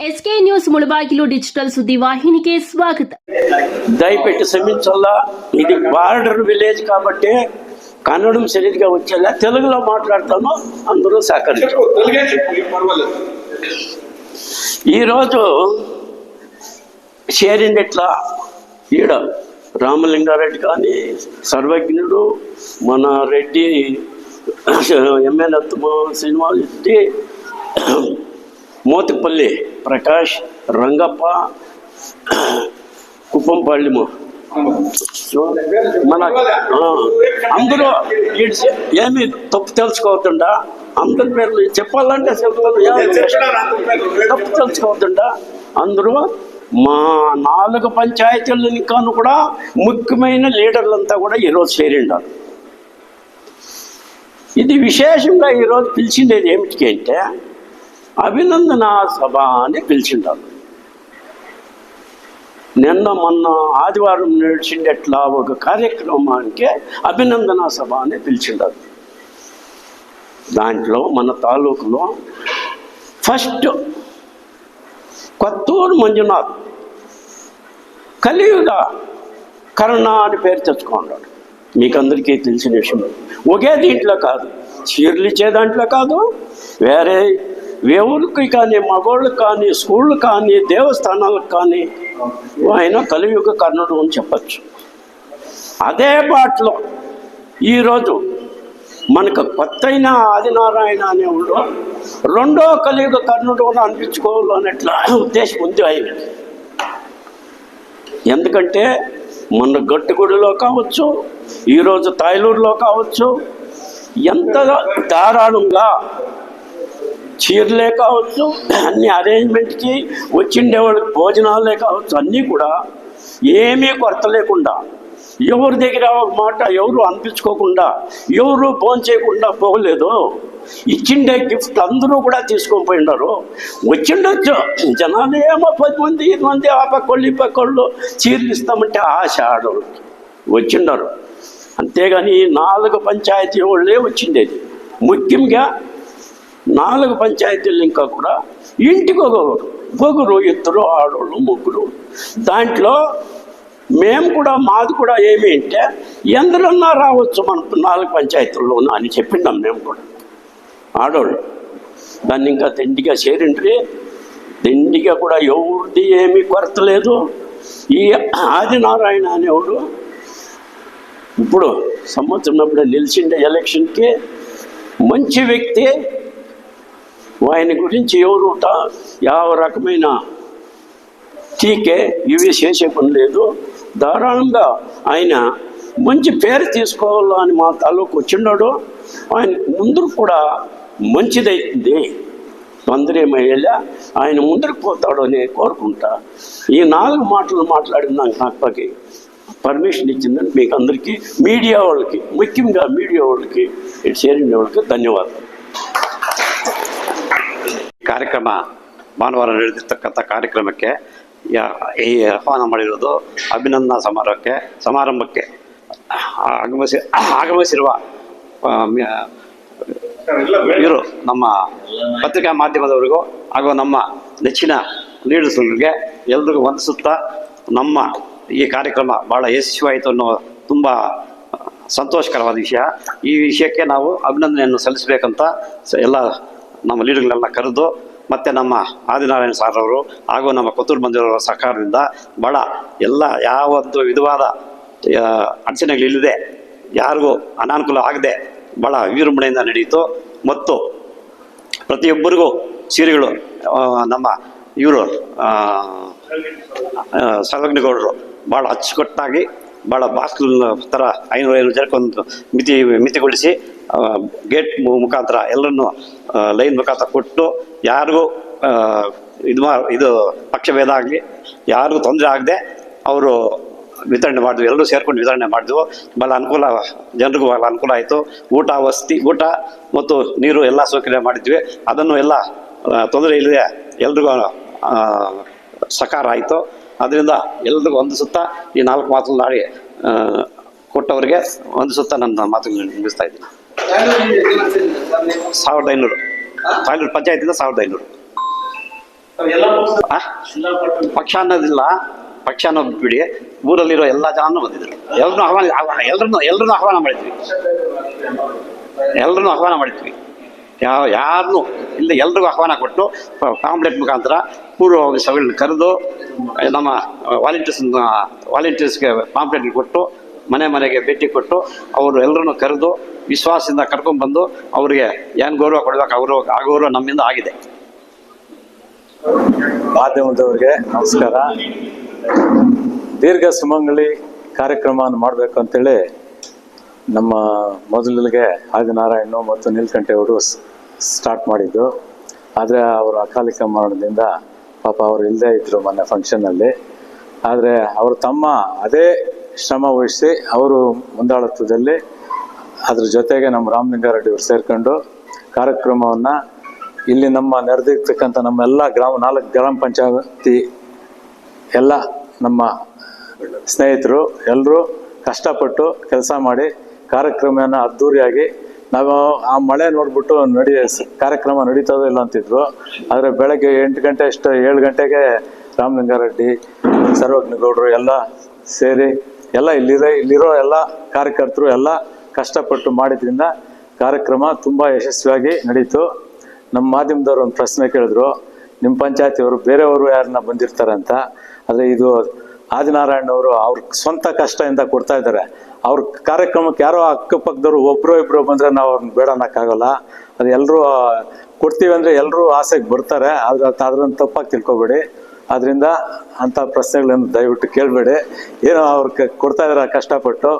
SK news Mulbagal digital ಸುದ್ದಿವಾಹಿನಿಗೆ ಸ್ವಾಗತ దయపెట్టి శ్రమించాలా ఇది border village కాబట్టి కన్నడం సరిగ్గా వచ్చేలా తెలుగులో మాట్లాడతాను అందరూ సహకరించారు చెప్పు తెలుగే చెప్పు ఏం పర్వాలేదు ఈరోజు చేరిండిట్లా ఈడ రామలింగారెడ్డి కానీ సర్వజ్ఞుడు మన రెడ్డి ఎమ్మెల్యే శ్రీనివాస్ రెడ్డి మోతిపల్లి ప్రకాష్ రంగప్ప కుప్పంపల్లిము. మన అందరూ ఏమి తప్పు తెలుసుకోవద్దండా అందరి పేర్లు చెప్పాలంటే తప్పు తెలుసుకోవద్దండా అందరూ మా నాలుగు పంచాయతీలు ఇంకాను కూడా ముఖ్యమైన లీడర్లంతా కూడా ఈరోజు చేరిండారు. ఇది విశేషంగా ఈరోజు పిలిచిండేది ఏమిటి అంటే అభినందన సభ అని పిలిచిండారు. నిన్న మొన్న ఆదివారం నడిచిండేట్లా ఒక కార్యక్రమానికి అభినందన సభ అని పిలిచిండారు. దాంట్లో మన తాలూకులో ఫస్ట్ కొత్తూరు మంజునాథ్ కలియుగ కరుణ అని పేరు తెచ్చుకున్నాడు. మీకు అందరికీ తెలిసిన విషయం. ఒకే దీంట్లో కాదు చీరలు ఇచ్చే దాంట్లో కాదు వేరే ఎవరికి కానీ మగవాళ్ళకి కానీ స్కూళ్ళు కానీ దేవస్థానాలకు కానీ ఆయన కలియుగ కర్ణుడు అని చెప్పచ్చు. అదే బాటలో ఈరోజు మనకు కొత్తైన ఆదినారాయణ అనేవాడు రెండో కలియుగ కర్ణుడు కూడా అనిపించుకోవాలన్నట్ల ఉద్దేశం ఉంది ఆయన ఎందుకంటే మన గట్టుగుడిలో కావచ్చు ఈరోజు తాయిలూరులో కావచ్చు ఎంత ధారాళంగా చీరలే కావచ్చు అన్ని అరేంజ్మెంట్కి వచ్చిండే వాళ్ళకి భోజనాలే కావచ్చు అన్నీ కూడా ఏమీ కొరత లేకుండా ఎవరి దగ్గర ఒక మాట ఎవరు అనిపించుకోకుండా ఎవరు ఫోన్ చేయకుండా పోలేదు. ఇచ్చిండే గిఫ్ట్ అందరూ కూడా తీసుకొని పోయినారు. వచ్చిండొచ్చు. జనాలు ఏమో పది మంది ఇరవై మంది ఆ పక్కోళ్ళు ఈ పక్కోళ్ళు చీరలు ఇస్తామంటే ఆశ ఆడవాళ్ళకి వచ్చిండారు. అంతేగాని నాలుగు పంచాయతీ వాళ్ళే వచ్చిండేది. ముఖ్యంగా నాలుగు పంచాయతీలు ఇంకా కూడా ఇంటికి ఒకరు ఇద్దరు ఆడోళ్ళు ముగ్గురు. దాంట్లో మేము కూడా మాది కూడా ఏమి అంటే ఎందరన్నా రావచ్చు మన నాలుగు పంచాయతీల్లోనూ? అని చెప్పిండాం మేము కూడా. ఆడోళ్ళు. దాన్ని ఇంకా తిండిగా చేరిండ్రి. తిండిగా కూడా ఎవరిది ఏమీ కొరత లేదు. ఈ ఆదినారాయణ అనేవాడు ఇప్పుడు సంవత్సరం నిలిచిండే ఎలక్షన్కి మంచి వ్యక్తి ఆయన గురించి ఎవరు యావ ಯಾವ రకమైన టీకే ఇవి చేసే పని లేదు ధారాళంగా ఆయన మంచి పేరు తీసుకోవాలా అని మా తాలూకు వచ్చిన్నాడు ఆయన ముందు కూడా మంచిదైతుంది తొందరమయ్యేలా ఆయన ముందుకు పోతాడు అని కోరుకుంటా. ఈ నాలుగు మాటలు మాట్లాడిన నాకు పర్మిషన్ ఇచ్చిందని మీకు అందరికీ మీడియా వాళ్ళకి ముఖ్యంగా మీడియా వాళ్ళకి ఇటు చేరిన వాళ్ళకి ధన్యవాదాలు. ಕಾರ್ಯಕ್ರಮ ಭಾನುವಾರ ನಡೆದಿರ್ತಕ್ಕಂಥ ಕಾರ್ಯಕ್ರಮಕ್ಕೆ ಈ ಆಹ್ವಾನ ಮಾಡಿರೋದು ಅಭಿನಂದನಾ ಸಮಾರೋಹಕ್ಕೆ ಸಮಾರಂಭಕ್ಕೆ ಆಗಮಿಸಿ ಆಗಮಿಸಿರುವ ಇವರು ನಮ್ಮ ಪತ್ರಿಕಾ ಮಾಧ್ಯಮದವರಿಗೂ ಹಾಗೂ ನಮ್ಮ ನೆಚ್ಚಿನ ಲೀಡರ್ಸ್ಗಳಿಗೆ ಎಲ್ರಿಗೂ ವಂದಿಸುತ್ತಾ ನಮ್ಮ ಈ ಕಾರ್ಯಕ್ರಮ ಭಾಳ ಯಶಸ್ವಿಯಾಯಿತು ಅನ್ನೋ ತುಂಬ ಸಂತೋಷಕರವಾದ ವಿಷಯ. ಈ ವಿಷಯಕ್ಕೆ ನಾವು ಅಭಿನಂದನೆಯನ್ನು ಸಲ್ಲಿಸಬೇಕಂತ ಎಲ್ಲ ನಮ್ಮ ಲೀಡರ್ಗಳೆಲ್ಲ ಕರೆದು ಮತ್ತು ನಮ್ಮ ಆದಿನಾರಾಯಣ ಸಾರ್ ಅವರು ಹಾಗೂ ನಮ್ಮ ಕೊತ್ತೂರು ಮಂದಿರವರ ಸಹಕಾರದಿಂದ ಬಡ ಎಲ್ಲ ಯಾವೊಂದು ವಿಧವಾದ ಅಡಚಣೆಗಳಿಲ್ಲದೆ ಯಾರಿಗೂ ಅನಾನುಕೂಲ ಆಗದೆ ಭಾಳ ವಿಜೃಂಭಣೆಯಿಂದ ನಡೆಯಿತು. ಮತ್ತು ಪ್ರತಿಯೊಬ್ಬರಿಗೂ ಸೀರೆಗಳು ನಮ್ಮ ಇವರು ಸರ್ವಜ್ಞಗೌಡರು ಭಾಳ ಅಚ್ಚುಕಟ್ಟಾಗಿ ಭಾಳ ಬಾಸ್ಕಲ್ ಥರ ಐನೂರು ಐನೂರು ಜನಕ್ಕೊಂದು ಮಿತಿ ಮಿತಿಗೊಳಿಸಿ ಗೇಟ್ ಮುಖಾಂತರ ಎಲ್ಲರನ್ನು ಲೈನ್ ಮುಖಾಂತರ ಕೊಟ್ಟು ಯಾರಿಗೂ ಇದು ಮಾ ಇದು ಪಕ್ಷಭೇದ ಆಗಲಿ, ಯಾರಿಗೂ ತೊಂದರೆ ಆಗದೆ ಅವರು ವಿತರಣೆ ಮಾಡಿದ್ವಿ. ಎಲ್ಲರೂ ಸೇರ್ಕೊಂಡು ವಿತರಣೆ ಮಾಡಿದ್ವು. ಭಾಳ ಅನುಕೂಲ, ಜನರಿಗೂ ಭಾಳ ಅನುಕೂಲ ಆಯಿತು. ಊಟ, ವಸತಿ, ಊಟ ಮತ್ತು ನೀರು ಎಲ್ಲ ಸೌಕರ್ಯ ಮಾಡಿದ್ವಿ. ಅದನ್ನು ಎಲ್ಲ ತೊಂದರೆ ಇಲ್ಲದೆ ಎಲ್ರಿಗೂ ಸಕಾರ ಆಯಿತು. ಅದರಿಂದ ಎಲ್ರಿಗೂ ಸುತ್ತ ಈ ನಾಲ್ಕು ಮಾತನಾಡಿ ಕೊಟ್ಟವರಿಗೆ ಸುತ್ತ ನನ್ನ ಮಾತುಗಳನ್ನು ಮುಗಿಸ್ತಾ ಇದ್ದೀನಿ. ಸಾವಿರದ ಐನೂರು. ತಾಲೂರು ಪಂಚಾಯತಿಂದ ಸಾವಿರದ ಐನೂರು? ಪಕ್ಷ ಅನ್ನೋದಿಲ್ಲ. ಪಕ್ಷ ಅನ್ನೋದು ಬಿಡಿ. ಊರಲ್ಲಿರೋ ಎಲ್ಲ ಜನನೂ ಬಂದಿದ್ರು. ಎಲ್ಲರನ್ನೂ ಆಹ್ವಾನ ಎಲ್ಲರನ್ನೂ ಎಲ್ಲರನ್ನೂ ಆಹ್ವಾನ ಮಾಡಿದ್ವಿ. ಎಲ್ಲರನ್ನೂ ಆಹ್ವಾನ ಮಾಡಿದ್ವಿ. ಯಾವ ಯಾರನ್ನೂ ಇಲ್ಲ ಎಲ್ರಿಗೂ ಆಹ್ವಾನ ಕೊಟ್ಟು ಪಾಂಪ್ಲೆಟ್ ಮುಖಾಂತರ ಪೂರ್ವ ಸಭೆಗಳನ್ನ ಕರೆದು ನಮ್ಮ ವಾಲಂಟಿಯರ್ಸ್ ವಾಲಂಟಿಯರ್ಸ್ಗೆ ಪಾಂಪ್ಲೆಟ್ ಕೊಟ್ಟು ಮನೆ ಮನೆಗೆ ಭೇಟಿ ಕೊಟ್ಟು ಅವರು ಎಲ್ಲರನ್ನು ಕರೆದು ವಿಶ್ವಾಸದಿಂದ ಕರ್ಕೊಂಡ್ಬಂದು ಅವರಿಗೆ ಏನು ಗೌರವ ಕೊಡಬೇಕು, ಅವರು ಆ ಗೌರವ ನಮ್ಮಿಂದ ಆಗಿದೆ. ಮಾಧ್ಯಮದವ್ರಿಗೆ ನಮಸ್ಕಾರ. ದೀರ್ಘ ಸುಮಂಗಲಿ ಕಾರ್ಯಕ್ರಮವನ್ನು ಮಾಡಬೇಕು ಅಂತೇಳಿ ನಮ್ಮ ಮೊದಲಿಗೆ ಆದಿನಾರಾಯಣ ಮತ್ತು ನೀಲ್ಕಂಠೆ ಅವರು ಸ್ಟಾರ್ಟ್ ಮಾಡಿದ್ದು. ಆದರೆ ಅವರು ಅಕಾಲಿಕ ಮರಣದಿಂದ ಪಾಪ ಅವರು ಇಲ್ಲದೇ ಇದ್ದರು ಮೊನ್ನೆ ಫಂಕ್ಷನ್ನಲ್ಲಿ ಆದರೆ ಅವರು ತಮ್ಮ ಅದೇ ಶ್ರಮ ವಹಿಸಿ ಅವರು ಮುಂದಾಳತ್ವದಲ್ಲಿ ಅದ್ರ ಜೊತೆಗೆ ನಮ್ಮ ರಾಮಲಿಂಗಾರೆಡ್ಡಿ ಅವರು ಸೇರ್ಕೊಂಡು ಕಾರ್ಯಕ್ರಮವನ್ನು ಇಲ್ಲಿ ನಮ್ಮ ನೆರೆದಿರ್ತಕ್ಕಂಥ ನಮ್ಮೆಲ್ಲ ಗ್ರಾಮ, ನಾಲ್ಕು ಗ್ರಾಮ ಪಂಚಾಯತಿ ಎಲ್ಲ ನಮ್ಮ ಸ್ನೇಹಿತರು ಎಲ್ಲರೂ ಕಷ್ಟಪಟ್ಟು ಕೆಲಸ ಮಾಡಿ ಕಾರ್ಯಕ್ರಮವನ್ನು ಅದ್ದೂರಿಯಾಗಿ ನಾವು ಆ ಮಳೆ ನೋಡ್ಬಿಟ್ಟು ನಡಿ, ಕಾರ್ಯಕ್ರಮ ನಡೀತದೋ ಇಲ್ಲ ಅಂತಿದ್ರು. ಆದರೆ ಬೆಳಗ್ಗೆ ಎಂಟು ಗಂಟೆ ಅಷ್ಟು ಏಳು ಗಂಟೆಗೆ ರಾಮಲಿಂಗಾರೆಡ್ಡಿ ಸರ್ವಜ್ಞಗೌಡರು ಎಲ್ಲ ಸೇರಿ ಎಲ್ಲ ಇಲ್ಲಿರೋ ಇಲ್ಲಿರೋ ಎಲ್ಲ ಕಾರ್ಯಕರ್ತರು ಎಲ್ಲ ಕಷ್ಟಪಟ್ಟು ಮಾಡಿದ್ರಿಂದ ಕಾರ್ಯಕ್ರಮ ತುಂಬ ಯಶಸ್ವಿಯಾಗಿ ನಡೀತು. ನಮ್ಮ ಮಾಧ್ಯಮದವ್ರು ಒಂದು ಪ್ರಶ್ನೆ ಕೇಳಿದ್ರು ನಿಮ್ಮ ಪಂಚಾಯತಿಯವರು ಬೇರೆಯವರು ಯಾರನ್ನ ಬಂದಿರ್ತಾರೆ ಅಂತ? ಆದರೆ ಇದು ಆದಿನಾರಾಯಣ ಅವರು ಅವ್ರ ಸ್ವಂತ ಕಷ್ಟದಿಂದ ಕೊಡ್ತಾ ಇದ್ದಾರೆ. ಅವ್ರ ಕಾರ್ಯಕ್ರಮಕ್ಕೆ ಯಾರೋ ಅಕ್ಕಪಕ್ಕದವ್ರು ಒಬ್ಬರು ಇಬ್ಬರು ಬಂದರೆ ನಾವು ಅವ್ರನ್ನ ಬೇಡ ಅನ್ನೋಕ್ಕಾಗಲ್ಲ. ಅದು ಎಲ್ಲರೂ ಕೊಡ್ತೀವಿ ಅಂದರೆ ಎಲ್ಲರೂ ಆಸೆಗೆ ಬರ್ತಾರೆ, ಆದ್ರೆ ಅದು ಅದ್ರನ್ನ ತಪ್ಪಾಗಿ ತಿಳ್ಕೊಬೇಡಿ. ಅದರಿಂದ ಅಂಥ ಪ್ರಶ್ನೆಗಳನ್ನು ದಯವಿಟ್ಟು ಕೇಳಬೇಡಿ. ಏನೋ ಅವ್ರಿಗೆ ಕೊಡ್ತಾ ಇದ್ದಾರೆ ಕಷ್ಟಪಟ್ಟು.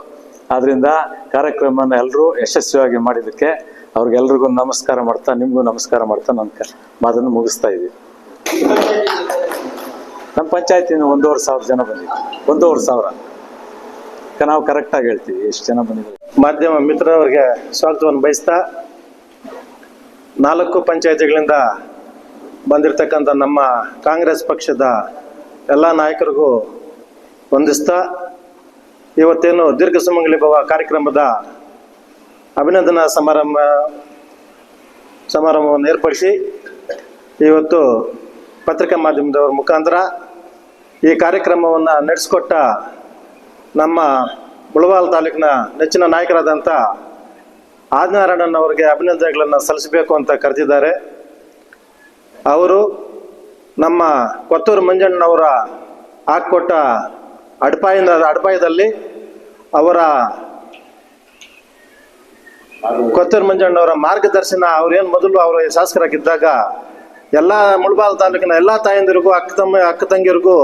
ಆದ್ದರಿಂದ ಕಾರ್ಯಕ್ರಮನ ಎಲ್ಲರೂ ಯಶಸ್ವಿಯಾಗಿ ಮಾಡಿದ್ದಕ್ಕೆ ಅವ್ರಿಗೆಲ್ರಿಗೂ ನಮಸ್ಕಾರ ಮಾಡ್ತಾ, ನಿಮಗೂ ನಮಸ್ಕಾರ ಮಾಡ್ತಾ ನನ್ನ ಮಾತನ್ನು ಮುಗಿಸ್ತಾ ಇದ್ದೀವಿ ನಮ್ಮ ಪಂಚಾಯತಿನ ಒಂದೂವರೆ ಸಾವಿರ ಜನ ಬಂದಿದ್ವಿ ಒಂದೂವರೆ ಸಾವಿರ. ನಾವು ಕರೆಕ್ಟಾಗಿ ಹೇಳ್ತೀವಿ ಎಷ್ಟು ಜನ ಬಂದಿದ್ದೀವಿ ಮಾಧ್ಯಮ ಮಿತ್ರರವರಿಗೆ ಸ್ವಾಗತವನ್ನು ಬಯಸ್ತಾ, ನಾಲ್ಕು ಪಂಚಾಯತಿಗಳಿಂದ ಬಂದಿರತಕ್ಕಂಥ ನಮ್ಮ ಕಾಂಗ್ರೆಸ್ ಪಕ್ಷದ ಎಲ್ಲ ನಾಯಕರಿಗೂ ವಂದಿಸ್ತಾ ಇವತ್ತೇನು ದೀರ್ಘ ಸುಮಂಗಲಿ ಭವ ಕಾರ್ಯಕ್ರಮದ ಅಭಿನಂದನಾ ಸಮಾರಂಭ ಸಮಾರಂಭವನ್ನು ಏರ್ಪಡಿಸಿ ಇವತ್ತು ಪತ್ರಿಕಾ ಮಾಧ್ಯಮದವರ ಮುಖಾಂತರ ಈ ಕಾರ್ಯಕ್ರಮವನ್ನು ನಡೆಸಿಕೊಟ್ಟ ನಮ್ಮ ಮುಳಬಾಲ್ ತಾಲೂಕಿನ ನೆಚ್ಚಿನ ನಾಯಕರಾದಂಥ ಆದಿನಾರಾಯಣನ್ ಅವರಿಗೆ ಅಭಿನಂದನೆಗಳನ್ನು ಸಲ್ಲಿಸಬೇಕು ಅಂತ ಕರೆದಿದ್ದಾರೆ. ಅವರು ನಮ್ಮ ಕೊತ್ತೂರು ಮಂಜಣ್ಣನವರ ಹಾಕ್ಕೊಟ್ಟ ಅಡ್ಪಾಯಿಂದ, ಅಡ್ಪಾಯದಲ್ಲಿ ಅವರ ಕೊತ್ತೂರು ಮಂಜಣ್ಣವರ ಮಾರ್ಗದರ್ಶನ ಅವ್ರೇನು ಮೊದಲು ಅವರು ಶಾಸಕರಾಗಿದ್ದಾಗ ಎಲ್ಲ ಮುಳಬಾಲ್ ತಾಲೂಕಿನ ಎಲ್ಲ ತಾಯಂದಿರಿಗೂ, ಅಕ್ಕ ತಮ್ಮ, ಅಕ್ಕ ತಂಗಿರಿಗೂ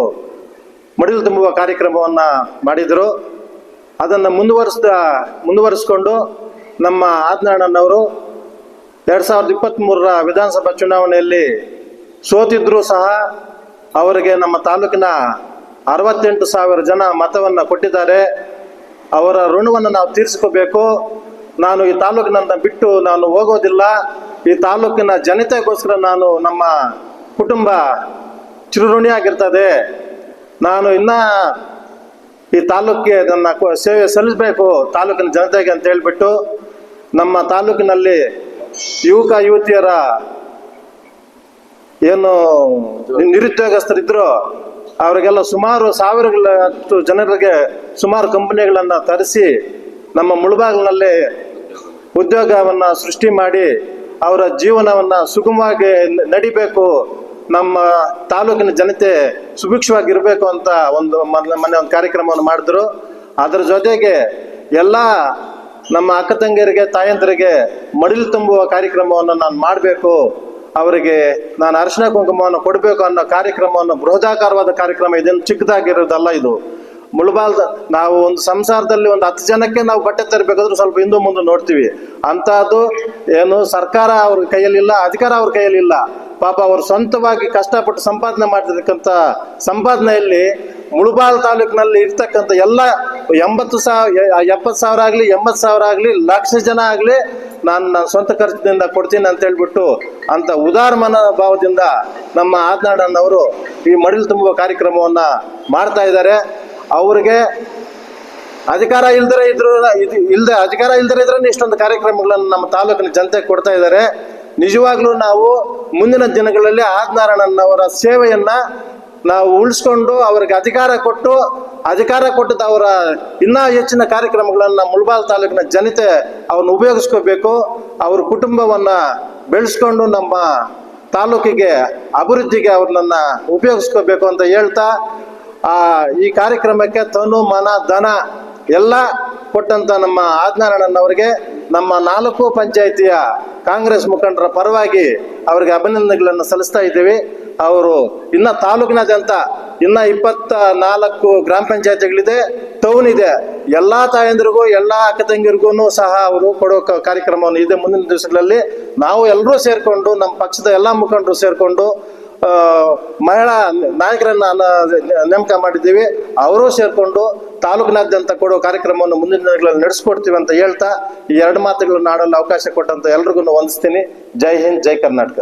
ಮಡಿಲು ತುಂಬುವ ಕಾರ್ಯಕ್ರಮವನ್ನು ಮಾಡಿದರು. ಅದನ್ನು ಮುಂದುವರಿಸ್ದ, ಮುಂದುವರಿಸ್ಕೊಂಡು ನಮ್ಮ ಆದಿನಾರಾಯಣನವರು ಎರಡು ಸಾವಿರದ ಇಪ್ಪತ್ತ್ಮೂರರ ವಿಧಾನಸಭಾ ಚುನಾವಣೆಯಲ್ಲಿ ಸೋತಿದ್ರೂ ಸಹ ಅವರಿಗೆ ನಮ್ಮ ತಾಲೂಕಿನ ಅರವತ್ತೆಂಟು ಸಾವಿರ ಜನ ಮತವನ್ನು ಕೊಟ್ಟಿದ್ದಾರೆ. ಅವರ ಋಣವನ್ನು ನಾವು ತೀರಿಸ್ಕೋಬೇಕು. ನಾನು ಈ ತಾಲೂಕಿನನ್ನ ಬಿಟ್ಟು ನಾನು ಹೋಗೋದಿಲ್ಲ. ಈ ತಾಲೂಕಿನ ಜನತೆಗೋಸ್ಕರ ನಾನು ನಮ್ಮ ಕುಟುಂಬ ಚಿರುಋಣಿಯಾಗಿರ್ತದೆ. ನಾನು ಇನ್ನ ಈ ತಾಲೂಕಿಗೆ ನನ್ನ ಸೇವೆ ಸಲ್ಲಿಸಬೇಕು ತಾಲೂಕಿನ ಜನತೆಗೆ ಅಂತ ಹೇಳ್ಬಿಟ್ಟು ನಮ್ಮ ತಾಲೂಕಿನಲ್ಲಿ ಯುವಕ ಯುವತಿಯರ ಏನು ನಿರುದ್ಯೋಗಸ್ಥರಿದ್ರು ಅವರಿಗೆಲ್ಲ ಸುಮಾರು ಸಾವಿರಗಳಷ್ಟು ಜನರಿಗೆ ಸುಮಾರು ಕಂಪನಿಗಳನ್ನು ತರಿಸಿ ನಮ್ಮ ಮುಳುಬಾಗಿಲಿನಲ್ಲಿ ಉದ್ಯೋಗವನ್ನು ಸೃಷ್ಟಿ ಮಾಡಿ ಅವರ ಜೀವನವನ್ನು ಸುಗಮವಾಗಿ ನಡಿಬೇಕು, ನಮ್ಮ ತಾಲೂಕಿನ ಜನತೆ ಸುಭಿಕ್ಷವಾಗಿರಬೇಕು ಅಂತ ಒಂದು ಮೊನ್ನೆ ಒಂದು ಕಾರ್ಯಕ್ರಮವನ್ನು ಮಾಡಿದ್ರು. ಅದರ ಜೊತೆಗೆ ಎಲ್ಲ ನಮ್ಮ ಅಕ್ಕ ತಂಗಿಯರಿಗೆ, ತಾಯಂದಿರಿಗೆ ಮಡಿಲು ತುಂಬುವ ಕಾರ್ಯಕ್ರಮವನ್ನು ನಾನು ಮಾಡಬೇಕು. ಅವರಿಗೆ ನಾನು ಅರಿಶಿನ ಕುಂಕುಮವನ್ನು ಕೊಡಬೇಕು ಅನ್ನೋ ಕಾರ್ಯಕ್ರಮವನ್ನು ಬೃಹದಾಕಾರವಾದ ಕಾರ್ಯಕ್ರಮ ಇದೇನು ಚಿಕ್ಕದಾಗಿರೋದಲ್ಲ ಇದು. ಮುಳುಬಾಲ್ದ ನಾವು ಒಂದು ಸಂಸಾರದಲ್ಲಿ ಒಂದು ಹತ್ತು ಜನಕ್ಕೆ ನಾವು ಬಟ್ಟೆ ತರಬೇಕಾದ್ರೂ ಸ್ವಲ್ಪ ಹಿಂದೂ ಮುಂದೆ ನೋಡ್ತೀವಿ. ಅಂತಹದ್ದು ಏನು ಸರ್ಕಾರ ಅವ್ರ ಕೈಯಲ್ಲಿಲ್ಲ, ಅಧಿಕಾರ ಅವ್ರ ಕೈಯಲ್ಲಿಲ್ಲ. ಪಾಪ ಅವರು ಸ್ವಂತವಾಗಿ ಕಷ್ಟಪಟ್ಟು ಸಂಪಾದನೆ ಮಾಡ್ತಿರ್ತಕ್ಕಂಥ ಸಂಪಾದನೆಯಲ್ಲಿ ಮುಳುಬಾಲ್ ತಾಲೂಕಿನಲ್ಲಿ ಇರ್ತಕ್ಕಂಥ ಎಲ್ಲ ಎಂಬತ್ತು ಸಾವಿರ ಎಪ್ಪತ್ತು ಸಾವಿರ ಆಗಲಿ, ಎಂಬತ್ತು ಸಾವಿರ ಆಗಲಿ, ಲಕ್ಷ ಜನ ಆಗಲಿ ನಾನು ನನ್ನ ಸ್ವಂತ ಖರ್ಚಿನಿಂದ ಕೊಡ್ತೀನಿ ಅಂತ ಹೇಳ್ಬಿಟ್ಟು ಅಂತ ಉದಾರ ಮನೋಭಾವದಿಂದ ನಮ್ಮ ಆದ್ನಾಡಣ್ಣವರು ಈ ಮಡಿಲು ತುಂಬುವ ಕಾರ್ಯಕ್ರಮವನ್ನು ಮಾಡ್ತಾ ಇದ್ದಾರೆ. ಅವ್ರಿಗೆ ಅಧಿಕಾರ ಇಲ್ದರೆ ಇದ್ರು, ಇದು ಇಲ್ದೆ, ಅಧಿಕಾರ ಇಲ್ದರೆ ಇದ್ರೆ ಇಷ್ಟೊಂದು ಕಾರ್ಯಕ್ರಮಗಳನ್ನು ನಮ್ಮ ತಾಲೂಕಿನ ಜನತೆಗೆ ಕೊಡ್ತಾ ಇದ್ದಾರೆ. ನಿಜವಾಗ್ಲೂ ನಾವು ಮುಂದಿನ ದಿನಗಳಲ್ಲಿ ಆದ್ನಾರಾಯಣನವರ ಸೇವೆಯನ್ನ ನಾವು ಉಳಿಸ್ಕೊಂಡು ಅವ್ರಿಗೆ ಅಧಿಕಾರ ಕೊಟ್ಟು, ಅಧಿಕಾರ ಕೊಟ್ಟದ ಅವರ ಇನ್ನೂ ಹೆಚ್ಚಿನ ಕಾರ್ಯಕ್ರಮಗಳನ್ನು ಮುಳಬಾಲ್ ತಾಲೂಕಿನ ಜನತೆ ಅವನ್ನ ಉಪಯೋಗಿಸ್ಕೋಬೇಕು. ಅವ್ರ ಕುಟುಂಬವನ್ನು ಬೆಳೆಸ್ಕೊಂಡು ನಮ್ಮ ತಾಲೂಕಿಗೆ, ಅಭಿವೃದ್ಧಿಗೆ ಅವ್ರನ್ನ ಉಪಯೋಗಿಸ್ಕೋಬೇಕು ಅಂತ ಹೇಳ್ತಾ, ಆ, ಈ ಕಾರ್ಯಕ್ರಮಕ್ಕೆ ತನು, ಮನ, ಧನ ಎಲ್ಲ ಕೊಟ್ಟಂತ ನಮ್ಮ ಆದಿನಾರಾಯಣನವರಿಗೆ ನಮ್ಮ ನಾಲ್ಕು ಪಂಚಾಯಿತಿಯ ಕಾಂಗ್ರೆಸ್ ಮುಖಂಡರ ಪರವಾಗಿ ಅವರಿಗೆ ಅಭಿನಂದನೆಗಳನ್ನು ಸಲ್ಲಿಸ್ತಾ ಇದ್ದೀವಿ. ಅವರು ಇನ್ನ ತಾಲೂಕಿನಾದ್ಯಂತ ಇನ್ನ ಇಪ್ಪತ್ತ ನಾಲ್ಕು ಗ್ರಾಮ ಪಂಚಾಯತಿಗಳಿದೆ ಟೌನ್ ಇದೆ. ಎಲ್ಲಾ ತಾಯಂದಿರಿಗೂ, ಎಲ್ಲಾ ಅಕ್ಕ ತಂಗಿರಿಗೂ ಸಹ ಅವರು ಕೊಡೋ ಕಾರ್ಯಕ್ರಮವನ್ನು ಇದೆ ಮುಂದಿನ ದಿವಸಗಳಲ್ಲಿ. ನಾವು ಎಲ್ಲರೂ ಸೇರ್ಕೊಂಡು, ನಮ್ಮ ಪಕ್ಷದ ಎಲ್ಲಾ ಮುಖಂಡರು ಸೇರ್ಕೊಂಡು ಮಹಿಳಾ ನಾಯಕರನ್ನ ನೇಮಕ ಮಾಡಿದ್ದೀವಿ. ಅವರು ಸೇರ್ಕೊಂಡು ತಾಲೂಕಿನಾದ್ಯಂತ ಕೊಡೋ ಕಾರ್ಯಕ್ರಮವನ್ನು ಮುಂದಿನ ದಿನಗಳಲ್ಲಿ ನಡೆಸ್ಕೊಡ್ತೀವಿ ಅಂತ ಹೇಳ್ತಾ, ಈ ಎರಡು ಮಾತುಗಳನ್ನು ಆಡಲು ಅವಕಾಶ ಕೊಟ್ಟಂತ ಎಲ್ರಿಗೂ ವಂದಿಸ್ತೀನಿ. ಜೈ ಹಿಂದ್, ಜೈ ಕರ್ನಾಟಕ.